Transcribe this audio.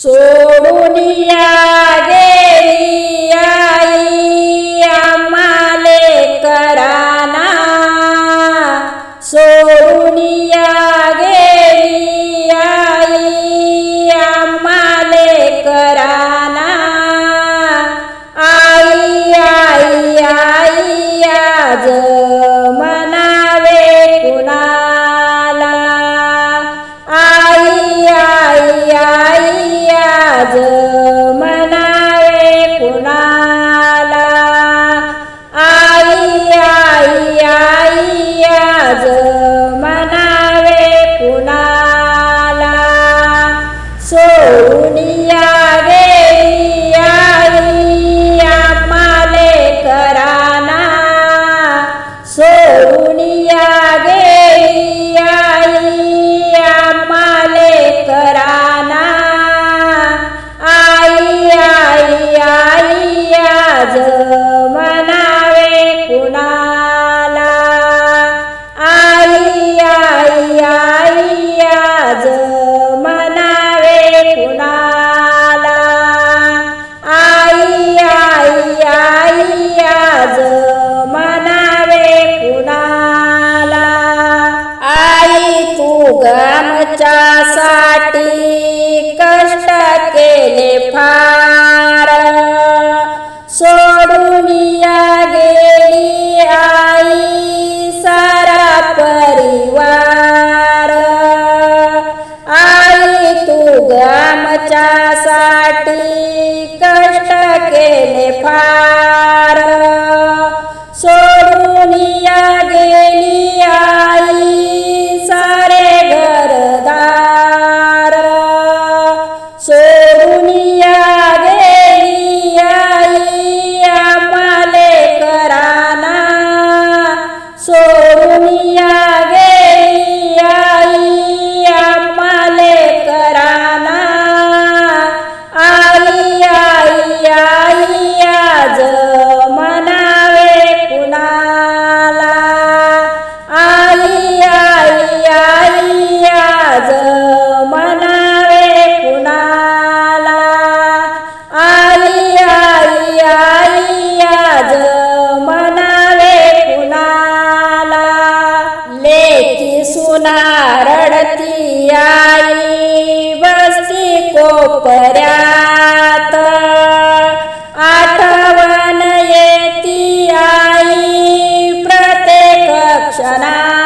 Solo उगमच्यासाठी कष्ट केले फार. सोडून या गेली आई सारा परिवार. आई तू गमच्यासाठी कष्ट केले फार. सो ชนา